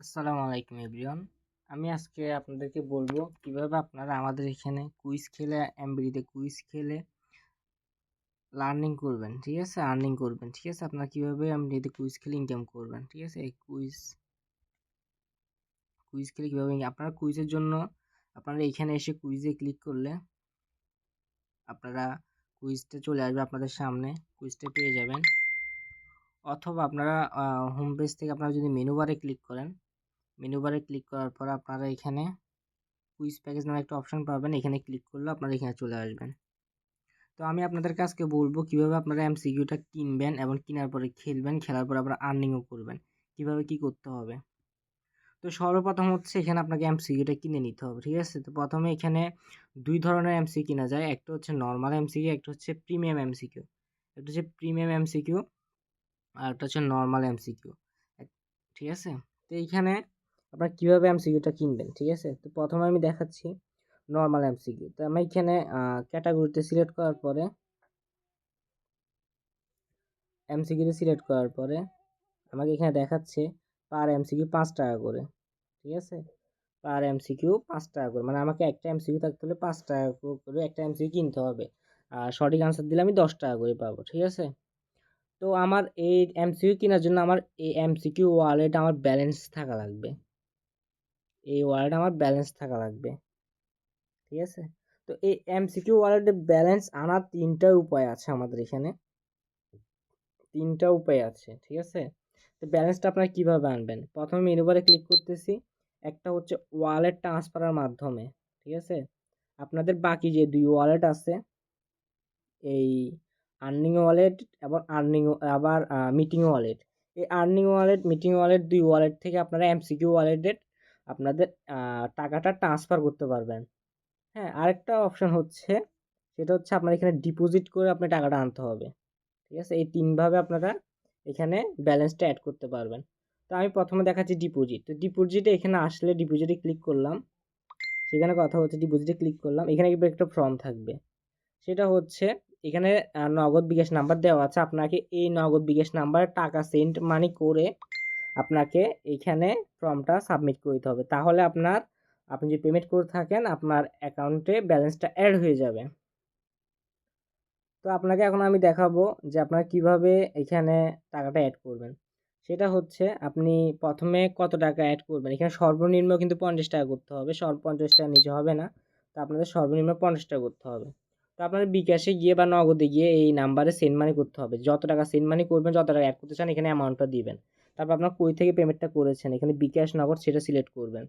আসসালামু আলাইকুম এভরিওয়ান। আমি আজকে আপনাদেরকে বলব কীভাবে আপনারা আমাদের এখানে কুইজ খেলে, এমবিডিতে কুইজ খেলে লার্নিং করবেন, ঠিক আছে? আর্নিং করবেন, ঠিক আছে? আপনারা কীভাবে এমবিডিতে কুইজ খেলে ইনকাম করবেন, ঠিক আছে? এই কুইজ কুইজ খেলে কীভাবে আপনারা কুইজের জন্য, আপনারা এখানে এসে কুইজে ক্লিক করলে আপনারা কুইজটা চলে আসবে আপনাদের সামনে, কুইজটা পেয়ে যাবেন। অথবা আপনারা হোম পেজ থেকে আপনারা যদি মেনু বারে ক্লিক করেন মেনু বারে ক্লিক করার পর আপনারা এখানে কুইজ প্যাকেজ নামে একটা অপশান পাবেন। এখানে ক্লিক করলে আপনারা এখানে চলে আসবেন। তো আমি আপনাদের কাছকে বলব কীভাবে আপনারা এমসিকিউটা কিনবেন এবং কেনার পরে খেলবেন, খেলার পরে আপনারা আর্নিংও করবেন। কীভাবে কি করতে হবে? তো সর্বপ্রথম হচ্ছে এখানে আপনাকে এমসিকিউটা কিনে নিতে হবে, ঠিক আছে? তো প্রথমে এখানে দুই ধরনের এমসি কিনা যায়। একটা হচ্ছে নর্মাল এমসিকিউ একটা হচ্ছে প্রিমিয়াম এমসিকিউ একটা হচ্ছে প্রিমিয়াম এমসিকিউ আর একটা হচ্ছে নর্মাল এমসিকিউ ঠিক আছে? তো এইখানে আপনারা কীভাবে এমসিকিউটা কিনবেন, ঠিক আছে? তো প্রথমে আমি দেখাচ্ছি নর্মাল এমসিকিউ তো আমি এখানে ক্যাটাগরিতে সিলেক্ট করার পরে এমসিকিউতে সিলেক্ট করার পরে আমাকে এখানে দেখাচ্ছে পার এমসিকিউ পাঁচ টাকা করে, ঠিক আছে? পার এমসিকিউ পাঁচ টাকা করে মানে আমাকে একটা এমসিকিউ থাকতে হলে পাঁচ টাকা করে একটা এমসিকিউ কিনতে হবে। আর সঠিক আনসার দিলে আমি দশ টাকা করে পাবো, ঠিক আছে? তো আমার এই এমসিকিউ কেনার জন্য আমার এই এমসিকিউ ওয়ালেট আমার ব্যালেন্স থাকা লাগবে। এই ওয়ালেট আমার ব্যালেন্স থাকা লাগবে। ঠিক আছে? তো এই এমসিকিউ ওয়ালেটে ব্যালেন্স আনার তিনটা উপায় আছে আমাদের এখানে। তিনটা উপায় আছে, ঠিক আছে? তো ব্যালেন্সটা আপনারা কীভাবে আনবেন? প্রথমে মেনু বারে ক্লিক করতেছি। একটা হচ্ছে ওয়ালেট ট্রান্সফারের মাধ্যমে, ঠিক আছে? আপনাদের বাকি যে দুই ওয়ালেট আছে, এই আর্নিং ওয়ালেট এবং আর্নিং আবার মিটিং ওয়ালেট এই আর্নিং ওয়ালেট মিটিং ওয়ালেট দুই ওয়ালেট থেকে আপনারা এমসিকিউ ওয়ালেটের আপনাদের টাকাটা ট্রান্সফার করতে পারবেন। হ্যাঁ আরেকটা অপশান হচ্ছে, সেটা হচ্ছে আপনার এখানে ডিপোজিট করে আপনি টাকাটা আনতে হবে। ঠিক আছে? এই তিনভাবে আপনারা এখানে ব্যালেন্সটা অ্যাড করতে পারবেন। তো আমি প্রথমে দেখাচ্ছি ডিপোজিট তো ডিপোজিটে এখানে আসলে ডিপোজিটে ক্লিক করলাম। সেখানে কথা হচ্ছে ডিপোজিটে ক্লিক করলাম। এখানে কিন্তু একটা ফর্ম থাকবে। সেটা হচ্ছে, এখানে নগদ বিকাশ নাম্বার দেওয়া আছে। আপনাকে এই নগদ বিকাশ নাম্বারে টাকা সেন্ড মানি করে আপনাকে এইখানে ফর্মটা সাবমিট করতে হবে। তাহলে আপনার, আপনি যে পেমেন্ট করে থাকেন, আপনার অ্যাকাউন্টে ব্যালেন্সটা অ্যাড হয়ে যাবে। তো আপনাকে এখন আমি দেখাবো যে আপনারা কীভাবে এখানে টাকাটা অ্যাড করবেন। সেটা হচ্ছে, আপনি প্রথমে কত টাকা অ্যাড করবেন? এখানে সর্বনিম্ন কিন্তু পঞ্চাশ টাকা করতে হবে। সর্ব পঞ্চাশ টাকা নিচে হবে না। তো আপনাদের সর্বনিম্ন পঞ্চাশ টাকা করতে হবে। তো আপনাদের বিকাশে গিয়ে বা নগদে গিয়ে এই নাম্বারে সেন্ড মানি করতে হবে। যত টাকা সেন্ড মানি করবেন, যত টাকা অ্যাড করতে চান, এখানে অ্যামাউন্টটা দিবেন। তারপর আপনার কই থেকে পেমেন্টটা করেছেন? এখানে বিকাশ নগদ সেটা সিলেক্ট করবেন।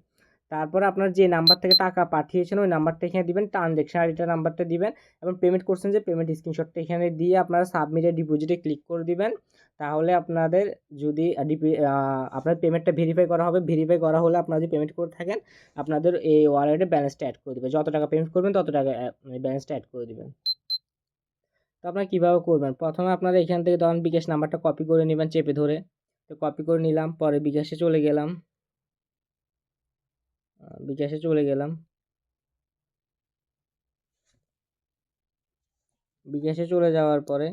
তারপর আপনার যে নাম্বার থেকে টাকা পাঠিয়েছেন, ওই নাম্বারটা এখানে দিবেন ট্রানজ্যাকশন আইডিটা নাম্বারটা দিবেন এবং পেমেন্ট করছেন যে পেমেন্ট স্ক্রিনশটটা এখানে দিয়ে আপনারা সাবমিটে ডিপোজিটে ক্লিক করে দিবেন। তাহলে আপনাদের যদি আপনার পেমেন্টটা ভেরিফাই করা হবে ভেরিফাই করা হলে আপনারা যদি পেমেন্ট করে থাকেন, আপনাদের এই ওয়ালেটে ব্যালেন্সটা অ্যাড করে দেবে যত টাকা পেমেন্ট করবেন, তত টাকা ব্যালেন্সটা অ্যাড করে দেবেন। তো আপনারা কীভাবে করবেন? প্রথমে আপনারা এখান থেকে ধরুন বিকাশ নাম্বারটা কপি করে নেবেন চেপে ধরে। তো কপি করে নিলাম, পরে বিকাশে চলে গেলাম। বিকাশে চলে গেলাম। বিকাশে চলে যাওয়ার পরে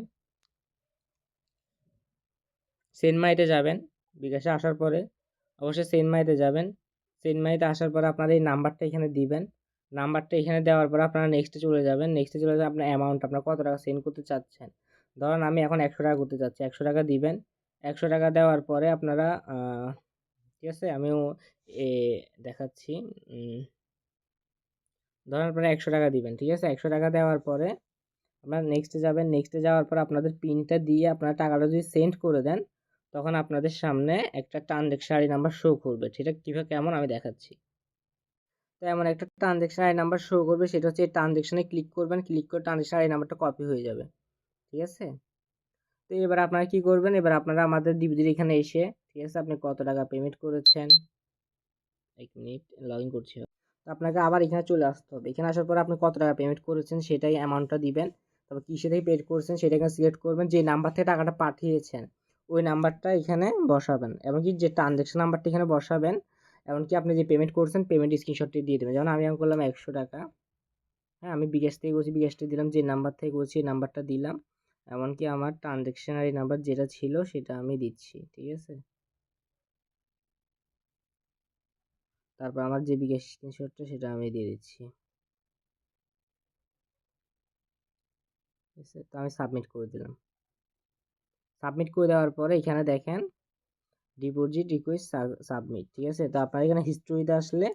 সেনমাইতে যাবেন। বিকাশে আসার পরে অবশ্যই সেনমাইতে যাবেন। সেনমাইতে আসার পরে আপনার এই নাম্বারটা এখানে দিবেন। নাম্বারটা এখানে দেওয়ার পরে আপনারা নেক্সটে চলে যাবেন। নেক্সটে চলে যাবেন আপনার অ্যামাউন্ট আপনার কত টাকা সেন্ড করতে চাচ্ছেন? ধরুন আমি এখন একশো টাকা করতে চাচ্ছি, একশো টাকা দিবেন। একশো টাকা দেওয়ার পরে আপনারা ঠিক আছে? আমিও এ, দেখাচ্ছি ধরেন আপনারা একশো টাকা দিবেন, ঠিক আছে? একশো টাকা দেওয়ার পরে আপনারা নেক্সটে যাবেন নেক্সটে যাওয়ার পর আপনাদের পিনটা দিয়ে আপনারা টাকাটা যদি সেন্ড করে দেন, তখন আপনাদের সামনে একটা ট্রানজ্যাকশন আই নাম্বার শো করবে। সেটা কীভাবে, কেমন আমি দেখাচ্ছি। তো এমন একটা ট্রানজ্যাকশন আই নাম্বার শো করবে, সেটা হচ্ছে ট্রানজ্যাকশনে ক্লিক করবেন ক্লিক করে ট্রানজ্যাকশন আই নাম্বারটা কপি হয়ে যাবে। ঠিক আছে? তো এবার আপনারা কি করবেন? এবার আপনারা আমাদের ডিবিডির এখানে এসে, ঠিক আছে, আপনি কত টাকা পেমেন্ট করেছেন? এক মিনিট লগ ইন করছি। তো আপনাকে আবার এখানে চলে আসতে হবে। এখানে আসার পর আপনি কত টাকা পেমেন্ট করেছেন সেটাই অ্যামাউন্টটা দিবেন। তারপর কিসে থেকে পেড করেছেন সেটা এখানে সিলেক্ট করবেন। যে নাম্বার থেকে টাকাটা পাঠিয়েছেন, ওই নাম্বারটা এখানে বসাবেন। এমনকি যে ট্রানজ্যাকশন নাম্বারটা এখানে বসাবেন, এমনকি আপনি যে পেমেন্ট করছেন পেমেন্ট স্ক্রিনশটটি দিয়ে দেবেন। যেমন আমি আমি করলাম একশো টাকা। হ্যাঁ আমি বিকাশ থেকে করছি বিকাশটা দিলাম, যে নাম্বার থেকে করছি এই নাম্বারটা দিলাম। এমনকি আমার ট্রানজ্যাকশনারি নাম্বার যেটা ছিল সেটা আমি দিচ্ছি, ঠিক আছে? তারপর আমার যে বিকাশ স্ক্রিনশটটা সেটা আমি দিয়ে দিচ্ছি। ঠিক আছে? তো আমি সাবমিট করে দিলাম। সাবমিট করে দেওয়ার পরে এখানে দেখেন ডিপোজিট রিকোয়েস্ট সাবমিট ঠিক আছে? তো আপনার এখানে হিস্ট্রিতে আসলে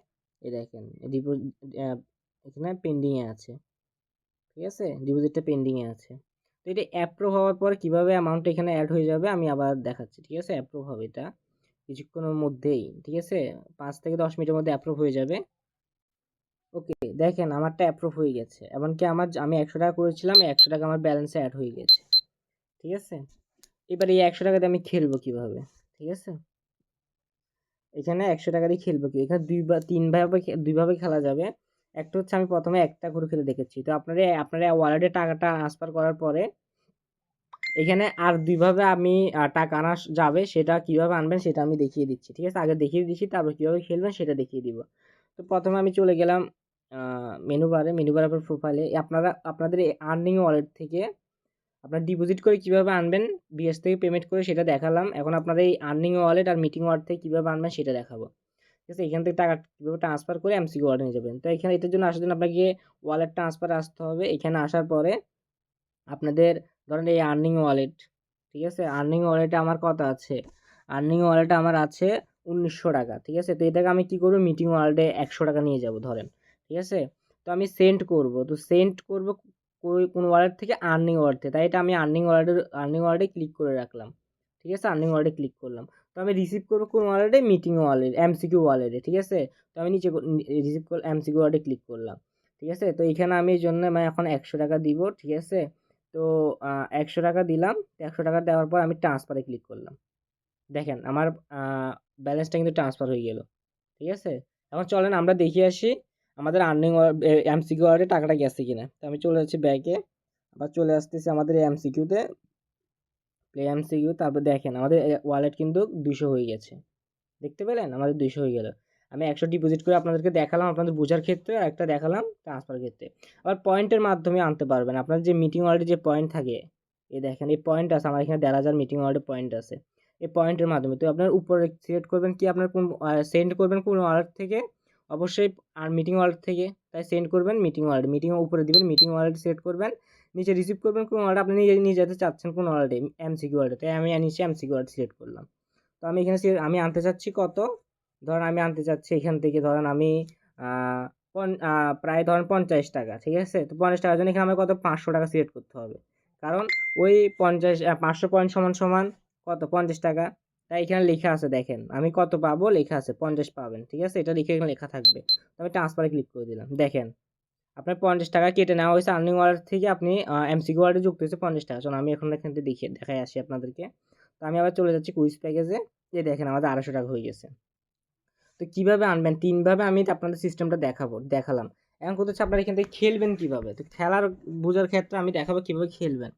এই দেখেন ডিপোজিট এখানে পেন্ডিংয়ে আছে। ঠিক আছে? ডিপোজিটটা পেন্ডিংয়ে আছে। তো এটা অ্যাপ্রুভ হওয়ার পর কীভাবে অ্যামাউন্টটা এখানে অ্যাড হয়ে যাবে আমি আবার দেখাচ্ছি, ঠিক আছে? অ্যাপ্রুভ হবে এটা কিছুক্ষণের মধ্যেই, ঠিক আছে? পাঁচ থেকে দশ মিনিটের মধ্যে অ্যাপ্রুভ হয়ে যাবে। ওকে দেখেন আমারটা অ্যাপ্রুভ হয়ে গেছে। এমনকি আমার আমি একশো টাকা করেছিলাম একশো টাকা আমার ব্যালেন্সে অ্যাড হয়ে গেছে। ঠিক আছে? এবার এই একশো টাকাতে আমি খেলব কীভাবে? ঠিক আছে? এখানে একশো টাকা দিয়ে খেলব কি? এখানে দুই বা তিনভাবে দুইভাবে খেলা যাবে। একটা হচ্ছে আমি প্রথমে একটা করে খেলে দেখেছি। তো আপনারা আপনারা ওয়ালেটে টাকাটা ট্রান্সফার করার পরে এখানে আর দুইভাবে আমি টাকা আনা যাবে, সেটা কীভাবে আনবেন সেটা আমি দেখিয়ে দিচ্ছি, ঠিক আছে? আগে দেখিয়ে দিচ্ছি, তারপর কীভাবে খেলবেন সেটা দেখিয়ে দিব। তো প্রথমে আমি চলে গেলাম মেনু বারে মেনু প্রোফাইলে আপনারা, আপনাদের আর্নিং ওয়ালেট থেকে আপনার ডিপোজিট করে কীভাবে আনবেন বিএস থেকে পেমেন্ট করে সেটা দেখালাম। এখন আপনার এই আর্নিং ওয়ালেট আর মিটিং ওয়ালেট থেকে কীভাবে আনবেন সেটা দেখাবো। ঠিক আছে? এখান থেকে টাকা কীভাবে ট্রান্সফার করে এমসিকিউ ওয়ালেটে নিয়ে যাবেন। তো এখানে এটার জন্য আসার জন্য আপনাকে ওয়ালেট ট্রান্সফার আসতে হবে। এখানে আসার পরে আপনাদের ধরেন এই আর্নিং ওয়ালেট ঠিক আছে? আর্নিং ওয়ালেটে আমার কত আছে? আর্নিং ওয়ালেটে আমার আছে উনিশশো টাকা, ঠিক আছে? তো এটাকে আমি কী করব? মিটিং ওয়ালেটে একশো টাকা নিয়ে যাব ধরেন, ঠিক আছে? তো আমি সেন্ড করব। তো সেন্ড করব কোন ওয়ালেট থেকে? আর্নিং ওয়ালেট তাই এটা আমি আর্নিং ওয়ালেটের আর্নিং ওয়ালেটে ক্লিক করে রাখলাম, ঠিক আছে? আর্নিং ওয়ালেটে ক্লিক করলাম। তো আমি রিসিভ করব কোন ওয়ালেটে মিটিং ওয়ালেট এমসিকিউ ওয়ালেটে ঠিক আছে? তো আমি নিচে রিসিভ করে এমসিকিউ ওয়ালেটে ক্লিক করলাম, ঠিক আছে? তো এখানে আমি এই জন্য আমি এখন একশো টাকা দিব, ঠিক আছে? তো একশো টাকা দিলাম একশো টাকা দেওয়ার পর আমি ট্রান্সফারে ক্লিক করলাম। দেখেন, আমার ব্যালেন্সটা কিন্তু ট্রান্সফার হয়ে গেল, ঠিক আছে? এখন চলেন আমরা দেখিয়ে আসি আমাদের আর্নিং এমসিকিউ ওয়ার্ডে টাকাটা গেছে কিনা। তো আমি চলে যাচ্ছি ব্যাকে আবার চলে আসতেছি আমাদের এমসিকিউতে প্লে এমসিকিউ তারপর দেখেন আমাদের ওয়ালেট কিন্তু দুশো হয়ে গেছে। দেখতে পেলেন? আমাদের দুশো হয়ে গেল। আমি একশো ডিপোজিট করে আপনাদেরকে দেখালাম, আপনাদের বোঝার ক্ষেত্রে, আর একটা দেখালাম ট্রান্সফার ক্ষেত্রে। আবার পয়েন্টের মাধ্যমে আনতে পারবেন। আপনার যে মিটিং ওয়ার্ডে যে পয়েন্ট থাকে এই দেখেন, এই পয়েন্ট আছে, আমার এখানে দেড় হাজার মিটিং ওয়ার্ডে পয়েন্ট আছে। এই পয়েন্টের মাধ্যমে তো আপনার উপরে সিলেক্ট করবেন কি? আপনার কোন সেন্ড করবেন কোন ওয়ালেট থেকে? অবশ্যই আর মিটিং ওয়ালেট থেকে তাই সেন্ড করবেন মিটিং ওয়ালেট মিটিং উপরে দিবেন মিটিং ওয়ালেট সেট করবেন, নিচে রিসিভ করবেন, কোন ওয়ালেট আপনি নিজে নিয়ে যেতে চাচ্ছেন কোন ওয়ালেটে এমসিকিউ ওয়ালেটে তাই আমি নিচে এমসিকিউ ওয়ালেট সিলেক্ট করলাম। তো আমি এখানে আমি আনতে চাচ্ছি কত? ধরেন আমি আনতে চাচ্ছি এখান থেকে ধরেন আমি প্রায় ধরেন পঞ্চাশ টাকা, ঠিক আছে? তো পঞ্চাশ টাকার জন্য এখানে আমার কত? পাঁচশো টাকা সিলেক্ট করতে হবে। কারণ ওই পঞ্চাশ পাঁচশো পয়েন্ট সমান সমান কত? পঞ্চাশ টাকা। তাই এখানে লেখা আছে, দেখেন, আমি কত পাবো? লেখা আছে, পঞ্চাশ পাবেন, ঠিক আছে? এটা লিখে এখানে লেখা থাকবে। আমি ট্রান্সফারে ক্লিক করে দিলাম। দেখেন, আপনার পঞ্চাশ টাকা কেটে নেওয়া হয়েছে আর্নিং ওয়ালেট থেকে আপনি এমসিকিউ ওয়ালেটে যুক্ত হয়েছে পঞ্চাশ টাকা। চলুন, আমি এখন এখান থেকে দেখে, দেখাই আসি আপনাদেরকে। তো আমি আবার চলে যাচ্ছি কুইজ প্যাকেজে যে দেখেন, আমাদের আড়াইশো টাকা হয়ে গেছে। তো কীভাবে আনবেন? তিনভাবে আমি আপনাদের সিস্টেমটা দেখাবো, দেখালাম। এখন কোথাও হচ্ছে, আপনারা এখান থেকে খেলবেন কীভাবে? তো খেলার, বোঝার ক্ষেত্রে আমি দেখাবো কীভাবে খেলবেন।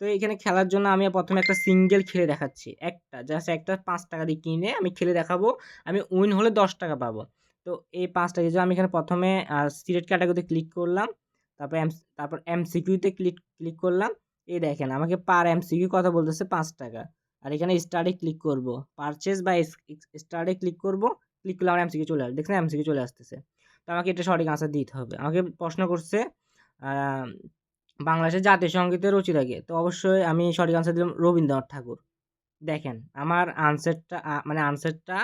তো এখানে খেলার জন্য আমি প্রথমে একটা সিঙ্গেল খেলে দেখাচ্ছি। একটা জাস্ট একটা পাঁচ টাকা দিয়ে কিনে আমি খেলে দেখাবো। আমি উইন হলে দশ টাকা পাবো। তো এই পাঁচটা কিছু আমি এখানে প্রথমে সিলেক্ট ক্যাটাগরিতে ক্লিক করলাম। তারপর এম তারপর এমসিকিউতে ক্লিক ক্লিক করলাম। এই দেখেন, আমাকে পার এমসিকিউ কথা বলতেছে পাঁচ টাকা। আর এখানে স্টার্টে ক্লিক করব। পারচেস বা স্টার্টে ক্লিক করব। ক্লিক করলে আমার এমসিকিউ চলে আসবে। দেখছেন এমসিকিউ চলে আসতেছে। তো আমাকে এটা সঠিক আনসার দিতে হবে। আমাকে প্রশ্ন করছে বাংলাদেশের জাতীয় সঙ্গীতের রচিতাকে তো অবশ্যই আমি সঠিক আনসার দিলাম রবীন্দ্রনাথ ঠাকুর। দেখেন, আমার আনসারটা মানে আনসারটা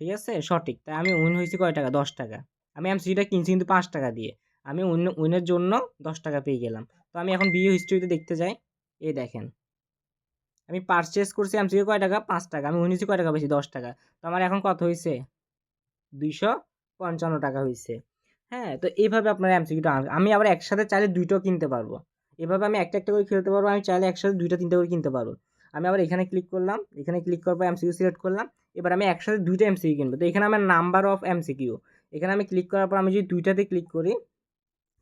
ঠিক আছে? সঠিক। তাই আমি উইন হয়েছি কয় টাকা? দশ টাকা। আমি এমসিটা কিনছি কিন্তু পাঁচ টাকা দিয়ে। আমি উইন উইনের জন্য দশ টাকা পেয়ে গেলাম। তো আমি এখন বিয়ে হিস্ট্রিতে দেখতে যাই। এই দেখেন। আমি পারচেস করছি এমসিকে কয় টাকা? পাঁচ টাকা। আমি উইন হয়েছি কয় টাকা? পেয়েছি দশ টাকা। তো আমার এখন কত হয়েছে? দুইশো পঞ্চান্ন টাকা হয়েছে। হ্যাঁ তো এইভাবে আপনার এমসিকিউটা আমি আবার একসাথে চাইলে দুইটাও কিনতে পারব। এভাবে আমি একটা একটা করে খেলতে পারব, আমি চাইলে একসাথে দুইটা, তিনটা করে কিনতে পারব। আমি আবার এখানে ক্লিক করলাম, এখানে ক্লিক করার পর এমসিকিউ সিলেক্ট করলাম, এবার আমি একসাথে দুইটা এমসিকিউ কিনবো। তো এখানে আমার নাম্বার অফ এমসিকিউ এখানে আমি ক্লিক করার পর আমি যদি দুইটাতে ক্লিক করি,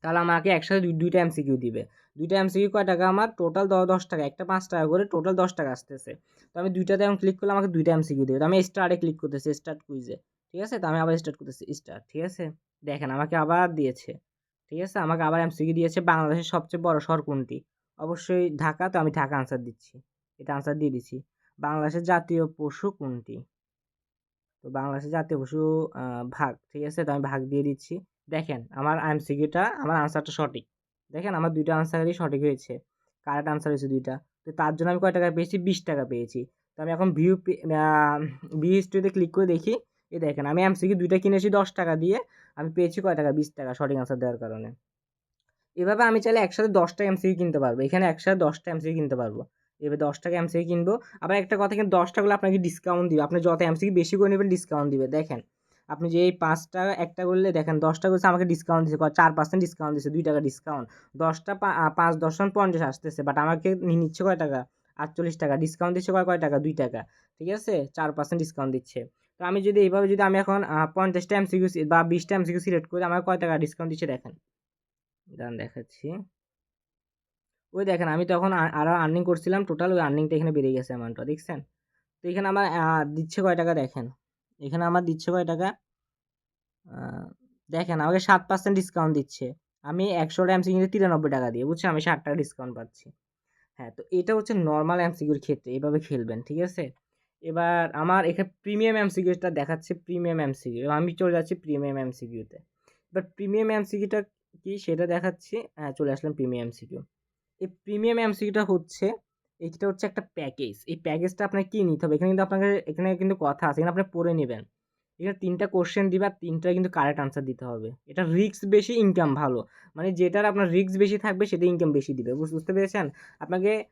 তাহলে আমাকে একসাথে দুইটা এমসিকিউ দিবে। দুইটা এমসিকিউ কয় টাকা আমার? টোটাল দশ টাকা। একটা পাঁচ টাকা করে টোটাল দশ টাকা আসতেছে। তো আমি দুইটাতে এখন ক্লিক করলে আমাকে দুইটা এমসিকিউ দেবে। তো আমি স্টার্টে ক্লিক করতেছি স্টার্ট কুইজে ঠিক আছে? তো আমি আবার স্টার্ট করতেছি স্টার্ট ঠিক আছে? দেখেন, আমাকে আবার দিয়েছে। ঠিক আছে? আমাকে আবার এমসিকিউ দিয়েছে। বাংলাদেশের সবচেয়ে বড় শহর কোনটি? অবশ্যই ঢাকা। তো আমি ঢাকা আনসার দিচ্ছি। এটা আনসার দিয়ে দিচ্ছি। বাংলাদেশের জাতীয় পশু কোনটি? তো বাংলাদেশের জাতীয় পশু ভাগ। ঠিক আছে? তো আমি ভাগ দিয়ে দিচ্ছি। দেখেন, আমার এমসিকিউটা আমার আনসারটা সঠিক। দেখেন, আমার দুইটা আনসারই সঠিক হয়েছে। কারেক্ট আনসার হয়েছে দুইটা। তো তার জন্য আমি কয় টাকা পেয়েছি? বিশ টাকা পেয়েছি। তো আমি এখন ভিউ ভি হিস্ট্রিতে ক্লিক করে দেখি। এই দেখেন, আমি এমসিকিউ দুইটা কিনেছি দশ টাকা দিয়ে। আমি পেয়েছি কয় টাকা? বিশ টাকা সঠিক আনসার দেওয়ার কারণে। এভাবে আমি চাইলে একসাথে দশটা এমসিকিউ কিনতে পারব। এখানে একসাথে দশটা এমসিকিউ কিনতে পারব। এবার দশ টাকা এমসিকিউ কিনবো। আবার একটা কথা, কিন্তু দশ টাকাগুলো আপনাকে ডিসকাউন্ট দিবে। আপনি যত এমসিকিউ বেশি করে নেবেন ডিসকাউন্ট দিবে। দেখেন, আপনি যে এই পাঁচটা, একটা করলে দেখেন, দশটা করছে, আমাকে ডিসকাউন্ট দিচ্ছে চার পার্সেন্ট ডিসকাউন্ট দিচ্ছে দুই টাকা ডিসকাউন্ট দশটা পাঁচ দশজন পঞ্চাশ আসতেছে বাট আমাকে নিচ্ছে কয় টাকা? আটচল্লিশ টাকা। ডিসকাউন্ট দিচ্ছে কয় কয় টাকা? দুই টাকা। ঠিক আছে? চার পার্সেন্ট ডিসকাউন্ট দিচ্ছে। তো আমি যদি এইভাবে যদি আমি এখন পঞ্চাশটা এমসিকিউ বা বিশটা এমসিকিউ সিলেক্ট করি আমার কয় টাকা ডিসকাউন্ট দিচ্ছে দেখেন? দাঁড়ান দেখাচ্ছি। ওই দেখেন, আমি তখন আ- আরও আর্নিং করছিলাম টোটাল ওই আর্নিংটা এখানে বেড়ে গেছে অ্যামাউন্টটা দেখছেন? তো এখানে আমার দিচ্ছে কয় টাকা দেখেন? এখানে আমার দিচ্ছে কয় টাকা? দেখেন, আমাকে সাত পার্সেন্ট ডিসকাউন্ট দিচ্ছে। আমি একশোটা এমসিকিউতে তিরানব্বই টাকা দিয়ে, বুঝছেন? আমি ষাট টাকা ডিসকাউন্ট পাচ্ছি। হ্যাঁ তো এটা হচ্ছে নর্মাল এমসিকিউর ক্ষেত্রে এইভাবে খেলবেন, ঠিক আছে? এবার আমার এখানে প্রিমিয়াম এমসিকিউটা দেখাচ্ছে প্রিমিয়াম এমসিকিউ আমি চলে যাচ্ছি প্রিমিয়াম এমসিকিউতে এবার প্রিমিয়াম এমসিকিউটা কি সেটা দেখাচ্ছি হ্যাঁ চলে আসলাম প্রিমিয়াম এমসিকিউ এই প্রিমিয়াম এমসিকিউটা হচ্ছে, এইটা হচ্ছে একটা প্যাকেজ এই প্যাকেজটা আপনাকে কী নিতে হবে? এখানে কিন্তু আপনাকে, এখানে কিন্তু কথা আছে, এখানে আপনি পড়ে নেবেন। এখানে তিনটা কোশ্চেন দিবে আর তিনটা কিন্তু কারেক্ট আনসার দিতে হবে। এটা রিস্ক বেশি ইনকাম ভালো। মানে যেটার আপনার রিস্ক বেশি থাকবে, সেটা ইনকাম বেশি দিবে। বুঝ- বুঝতে পেরেছেন? আপনাকে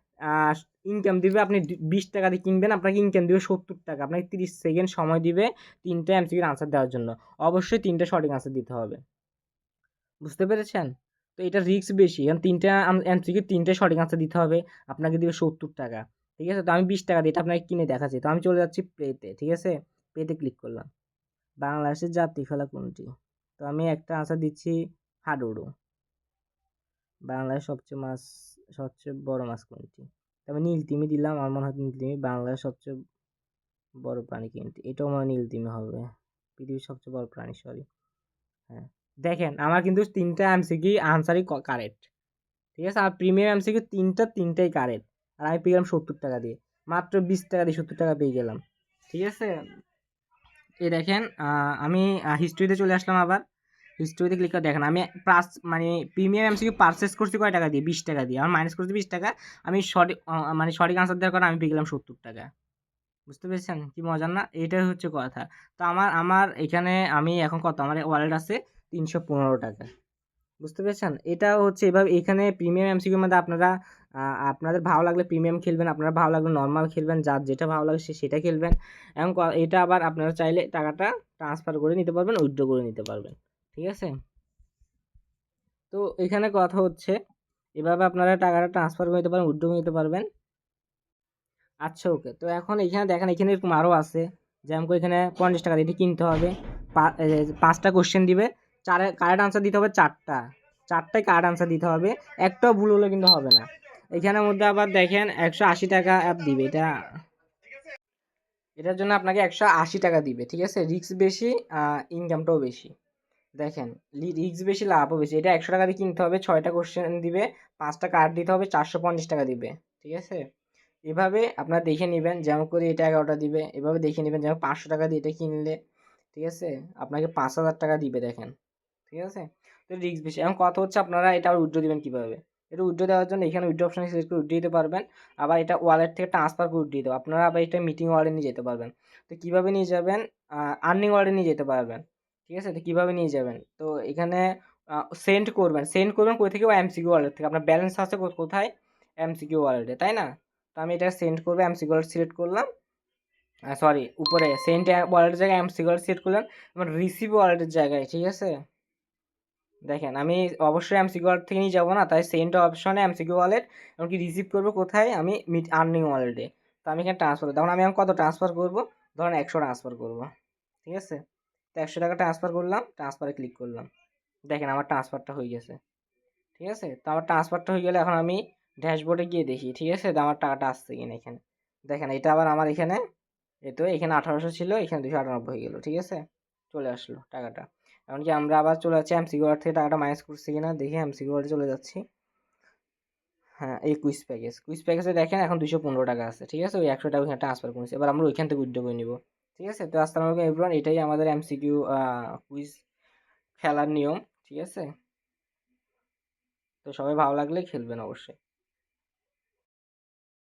ইনকাম দিবে, আপনি বিশ টাকা দিয়ে কিনবেন, আপনাকে ইনকাম দিবে সত্তর টাকা। আপনাকে তিরিশ সেকেন্ড সময় দিবে তিনটা এমসিকিউর আনসার দেওয়ার জন্য। অবশ্যই তিনটা সঠিক আনসার দিতে হবে। বুঝতে পেরেছেন? তো এটা রিস্ক বেশি। কারণ তিনটা এমসিকিউ তিনটে সঠিক আনসার দিতে হবে। আপনাকে দিবে সত্তর টাকা। ঠিক আছে? তো আমি বিশ টাকা দিই এটা আপনাকে কিনে দেখাচ্ছি। তো আমি চলে যাচ্ছি প্লেতে ঠিক আছে? পেতে ক্লিক করলাম। বাংলাদেশের জাতীয় খেলা কোনটি? তো আমি একটা আনসার দিচ্ছি হাডুডু। বাংলাদেশ সবচেয়ে মাছ, সবচেয়ে বড় মাছ কোনটি? তো আমি নীলতিমি দিলাম, আমার মনে হয় নীলতিমি বাংলাদেশ সবচেয়ে বড় প্রাণী কোনটি এটাও মনে হয় নীলতিমি হবে। পৃথিবীর সবচেয়ে বড় প্রাণী সরি হ্যাঁ। দেখেন, আমার কিন্তু তিনটা এমসিকিউ আনসারই কারেক্ট ঠিক আছে? আর প্রিমিয়াম এমসিকিউ তিনটা, তিনটাই কারেক্ট আর আমি পেয়ে গেলাম সত্তর টাকা দিয়ে। মাত্র বিশ টাকা দিয়ে সত্তর টাকা পেয়ে গেলাম। ঠিক আছে? এই দেখেন আমি হিস্ট্রিতে চলে আসলাম আবার। হিস্ট্রিতে ক্লিক করে দেখেন, আমি প্লাস মানে প্রিমিয়াম এমসি পারচেস করছি কয় টাকা দিয়ে? বিশ টাকা দিয়ে। আমার মাইনাস করছি বিশ টাকা, আমি সঠিক মানে সঠিক আনসার দেওয়ার কারণে আমি পেয়ে গেলাম সত্তর টাকা। বুঝতে পেরেছেন? কি মজার না? এটাই হচ্ছে কথা। তো আমার আমার এখানে আমি এখন কত? আমার ওয়ালেট আছে তিনশো পনেরো টাকা। বুঝতে পেরেছেন? এটা হচ্ছে এভাবে, এখানে প্রিমিয়াম এমসিকিউর মধ্যে আপনারা আপনাদের ভালো লাগলে প্রিমিয়াম খেলবেন, আপনারা ভালো লাগলে নর্মাল খেলবেন, যার যেটা ভালো লাগে সে সেটা খেলবেন। এবং এটা আবার আপনারা চাইলে টাকাটা ট্রান্সফার করে নিতে পারবেন উইথড্র করে নিতে পারবেন। ঠিক আছে? তো এখানে কথা হচ্ছে, এভাবে আপনারা টাকাটা ট্রান্সফার করে নিতে পারেন উইথড্র করে নিতে পারবেন। আচ্ছা ওকে তো এখন এখানে দেখেন, এখানে এরকম আরও আছে। যেমন এখানে পঞ্চাশ টাকা দিয়ে কিনতে হবে। পাঁচটা কোশ্চেন দিবে। চারে কারেক্ট আনসার দিতে হবে চারটা। চারটায় কারেক্ট আনসার দিতে হবে। একটাও ভুল হলে কিন্তু হবে না। এখানের মধ্যে আবার দেখেন একশো আশি টাকা অ্যাপ দিবে। এটা, এটার জন্য আপনাকে একশো আশি টাকা দিবে, ঠিক আছে? রিস্ক বেশি ইনকামটাও বেশি। দেখেন রিক্স বেশি, লাভও বেশি। এটা একশো টাকা দিয়ে কিনতে হবে, ছয়টা কোশ্চেন দিবে, পাঁচটা কার্ড দিতে হবে, চারশো পঞ্চাশ টাকা দিবে, ঠিক আছে? এভাবে আপনারা দেখে নেবেন যেমন করে এটা এগারোটা দিবে। এভাবে দেখে নেবেন যেমন পাঁচশো টাকা দিয়ে এটা কিনলে, ঠিক আছে? আপনাকে পাঁচ হাজার টাকা দিবে, দেখেন। ঠিক আছে? তো রিস্ক বেশি। এখন কথা হচ্ছে আপনারা এটা উইড্রো দিবেন কীভাবে? এটা উইড্রো দেওয়ার জন্য এখানে উইড্রো অপশানে সিলেক্ট করে উইড্রো দিতে পারবেন। আবার এটা ওয়ালেট থেকে ট্রান্সফার করে উইড্রো দিতে। হবে। আপনারা আবার এটা মিটিং ওয়ালেট নিয়ে যেতে পারবেন। তো কীভাবে নিয়ে যাবেন? আর্নিং ওয়ালেট নিয়ে যেতে পারবেন। ঠিক আছে? তো কীভাবে নিয়ে যাবেন? তো এখানে সেন্ড করবেন। সেন্ড করবেন কোথা থেকে? এমসিকিউ ওয়ালেট থেকে। আপনার ব্যালেন্স আছে কোথায়? এমসিকিউ ওয়ালেটে তাই না? তো আমি এটা সেন্ড করব এম এমসিকিউ ওয়ালেট সিলেক্ট করলাম। সরি উপরে সেন্ট ওয়ালেটের জায়গায় এম এমসিকিউ ওয়ালেট সিলেক্ট করলাম আমার রিসিভ ওয়ালেটের জায়গায়, ঠিক আছে? দেখেন, আমি অবশ্যই এমসিকিউ ওয়ালেট থেকে নিয়ে যাব না, তাই সেন্ট অপশনে এমসিকিউ ওয়ালেট, এমনকি রিসিভ করব কোথায়? আমি মিট আর্নিং ওয়ালেটে। তো আমি এখানে ট্রান্সফার তখন আমি কত ট্রান্সফার করব? ধরেন একশো ট্রান্সফার করব। ঠিক আছে? তো একশো টাকা ট্রান্সফার করলাম ট্রান্সফারে ক্লিক করলাম। দেখেন আমার ট্রান্সফারটা হয়ে গেছে। ঠিক আছে? তো আমার ট্রান্সফারটা হয়ে গেলে এখন আমি ড্যাশবোর্ডে গিয়ে দেখি, ঠিক আছে? তো আমার টাকাটা আসছে কিনা এখানে। দেখেন, এটা আবার আমার এখানে এই তো এখানে আঠারোশো ছিল, এখানে দুশো আটানব্বই হয়ে গেলো, ঠিক আছে? চলে আসলো টাকাটা। এমনকি আমরা আবার চলে যাচ্ছি এমসিকিউ থেকে টাকাটা মাইনাস করছি কিনা, দেখি এমসিকিউ চলে যাচ্ছি। হ্যাঁ এই কুইজ প্যাকেজ কুইজ প্যাকেজে দেখেন এখন দুশো পনেরো টাকা আছে, ঠিক আছে? ওই একশো টাকা ওইখানে ট্রান্সফার করেছি। এবার আমরা ওইখান থেকে উইথড্র করে নিব, ঠিক আছে? তো আসসালামু আলাইকুম এভরিওয়ান এটাই আমাদের এমসিকিউ কুইজ খেলার নিয়ম, ঠিক আছে? তো সবাই ভালো লাগলে খেলবেন অবশ্যই।